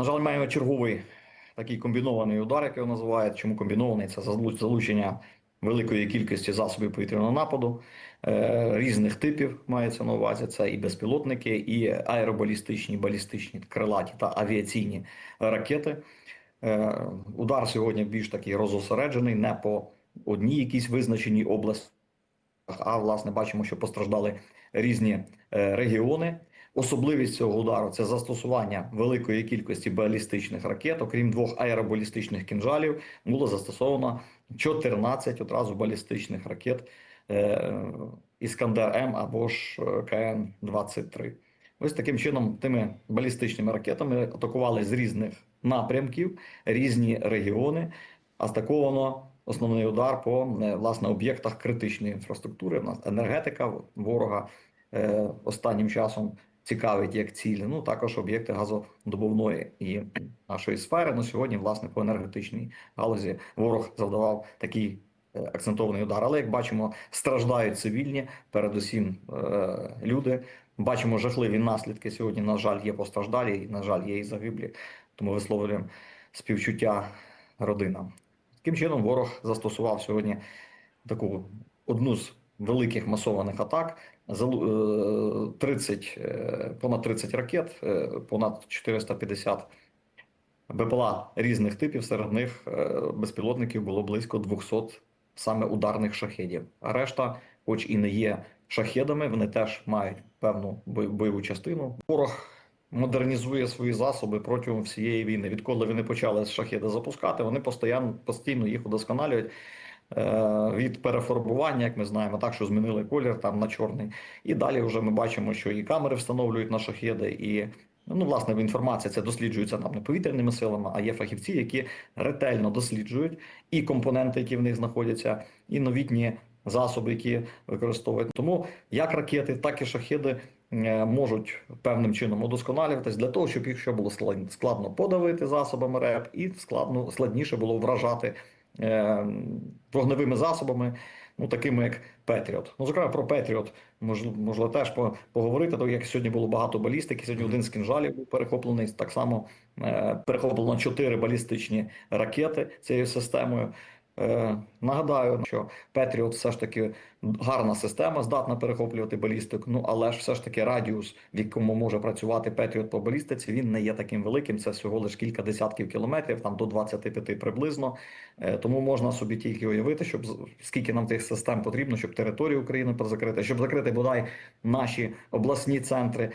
На жаль, маємо черговий такий комбінований удар, як його називають. Чому комбінований? Це залучення великої кількості засобів повітряного нападу е, різних типів мається на увазі. Це і безпілотники, і аеробалістичні, балістичні, крилаті та авіаційні ракети. Е, Удар сьогодні більш такий розосереджений, не по одній якійсь визначеній області, а власне бачимо, що постраждали різні е, регіони. Особливість цього удару це застосування великої кількості балістичних ракет. Окрім двох аеробалістичних кінжалів, було застосовано 14 одразу балістичних ракет е, Іскандер М або ж е, КН 23 Ось таким чином, тими балістичними ракетами атакували з різних напрямків різні регіони. Атаковано основний удар по е, власне об'єктах критичної інфраструктури. У нас енергетика ворога останнім часом цікавить як цілі. Ну також об'єкти газодобувної і нашої сфери. Ну сьогодні, власне, по енергетичній галузі ворог завдавав такий е, акцентований удар. Але як бачимо, страждають цивільні, передусім е, люди. Бачимо жахливі наслідки. Сьогодні, на жаль, є постраждалі, і, на жаль, є і загиблі. Тому висловлюємо співчуття родинам. Таким чином, ворог застосував сьогодні таку одну з великих масованих атак. Залу- е, 30, е, понад 30 ракет, е, понад 450 БПЛА різних типів. Серед них безпілотників було близько 200 саме ударних шахедів. А решта, хоч і не є шахедами, вони теж мають певну бой- бойову частину. Ворог модернізує свої засоби протягом всієї війни. Відколи вони почали з шахеда запускати, вони постійно, постійно їх удосконалюють. Е, Від перефарбування, як ми знаємо, так що змінили колір там на чорний, і далі вже ми бачимо, що і камери встановлюють на шахеди, і ну власне інформація це досліджується нам не повітряними силами, а є фахівці, які ретельно досліджують і компоненти, які в них знаходяться, і новітні засоби, які використовують. Тому як ракети, так і шахеди е, можуть певним чином удосконалюватись для того, щоб їх ще було склад- складно подавити засобами РЕП, і складно складніше було вражати вогневими засобами, ну такими як Петріот. Ну, зокрема, про Петріот можливо, теж по- поговорити. То як сьогодні було багато балістики. Сьогодні один з кінжалів був перехоплений. Так само е, перехоплено чотири балістичні ракети цією системою. Е, нагадаю, що Петріот все ж таки гарна система, здатна перехоплювати балістику. Ну але ж все ж таки радіус, в якому може працювати Петріот по балістиці, він не є таким великим. Це всього лише кілька десятків кілометрів, там до 25 приблизно. Е, Тому можна собі тільки уявити, щоб скільки нам тих систем потрібно, щоб територію України закрити, щоб закрити бодай наші обласні центри.